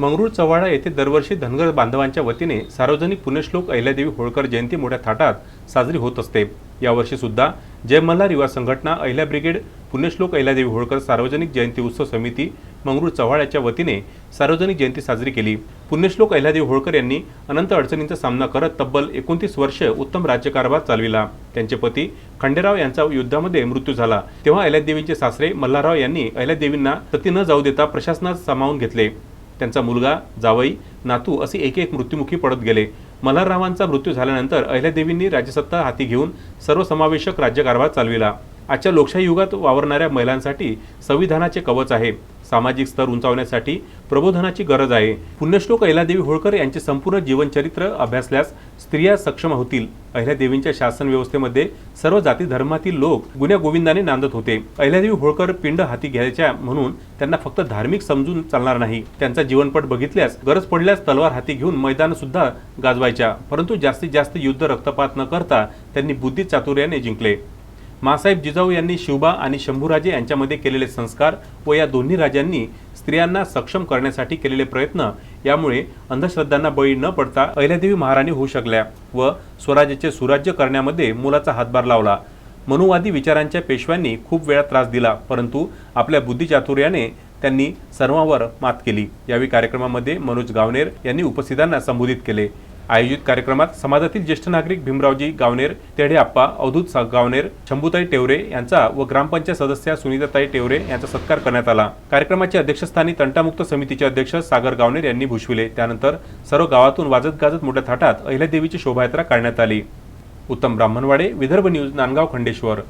मंगरूळ चव्हाळा येथे दरवर्षी धनगर बांधवांच्या वतीने सार्वजनिक पुण्यश्लोक अहिल्यादेवी होळकर जयंती मोठ्या थाटात साजरी होत असते. यावर्षी सुद्धा जय मल्हार युवा संघटना अहिल्या ब्रिगेड पुण्यश्लोक अहिल्यादेवी होळकर सार्वजनिक जयंती उत्सव समिती मंगरूळ चव्हाळ्याच्या वतीने सार्वजनिक जयंती साजरी केली. पुण्यश्लोक अहिल्यादेवी होळकर यांनी अनंत अडचणींचा सामना करत तब्बल एकोणतीस वर्ष उत्तम राज्यकारभार चालविला. त्यांचे पती खंडेराव यांचा युद्धामध्ये मृत्यू झाला. तेव्हा अहिल्यादेवींचे सासरे मल्हारराव यांनी अहिल्यादेवींना सती न जाऊ देता प्रशासनात सामावून घेतले. त्यांचा मुलगा जावई नातू असे एक एक मृत्युमुखी पडत गेले. मल्हाररावांचा मृत्यू झाल्यानंतर अहिल्यादेवींनी राज्यसत्ता हाती घेऊन सर्वसमावेशक राज्यकारभार चालविला. आजच्या लोकशाही युगात वावरणाऱ्या महिलांसाठी संविधानाचे कवच आहे. सामाजिक स्तर उंचावण्यासाठी प्रबोधनाची गरज आहे. पुण्यश्लोक अहिल्यादेवी होळकर यांचे संपूर्ण जीवनचरित्र अभ्यासल्यास स्त्रिया सक्षम होतील. अहिल्यादेवींच्या शासन व्यवस्थेमध्ये सर्व जाती धर्मातील लोक गुन्ह्या गोविंदाने नांदत होते. अहिल्यादेवी होळकर पिंड हाती घ्यायच्या म्हणून त्यांना फक्त धार्मिक समजून चालणार नाही. त्यांचा जीवनपट बघितल्यास गरज पडल्यास तलवार हाती घेऊन मैदान सुद्धा गाजवायच्या. परंतु जास्तीत जास्त युद्ध रक्तपात न करता त्यांनी बुद्धी चातुर्याने जिंकले. मासाहेब जिजाऊ यांनी शिवबा आणि शंभूराजे यांच्यामध्ये केलेले संस्कार व या दोन्ही राजांनी स्त्रियांना सक्षम करण्यासाठी केलेले प्रयत्न यामुळे अंधश्रद्धांना बळी न पडता अहिल्यादेवी महाराणी होऊ शकल्या व स्वराज्याचे सुराज्य करण्यामध्ये मोलाचा हातभार लावला. मनुवादी विचारांच्या पेशव्यांनी खूप वेळा त्रास दिला परंतु आपल्या बुद्धिचातुर्याने त्यांनी सर्वांवर मात केली. यावेळी कार्यक्रमामध्ये मनोज गावनेर यांनी उपस्थितांना संबोधित केले. आयोजित कार्यक्रमात समाजातील ज्येष्ठ नागरिक भीमरावजी गावनेर तेढे आप्पा अवधूत सा- गावनेर शंभूताई टेवरे यांचा व ग्रामपंचायत सदस्या सुनीताताई टेवरे यांचा सत्कार करण्यात आला. कार्यक्रमाच्या अध्यक्षस्थानी तंटामुक्त समितीचे अध्यक्ष सागर गावनेर यांनी भूषविले. त्यानंतर सर्व गावातून वाजत गाजत मोठ्या थाटात अहिल्यादेवीची शोभायात्रा काढण्यात आली. उत्तम ब्राह्मणवाडे विदर्भ न्यूज नांदगाव खंडेश्वर.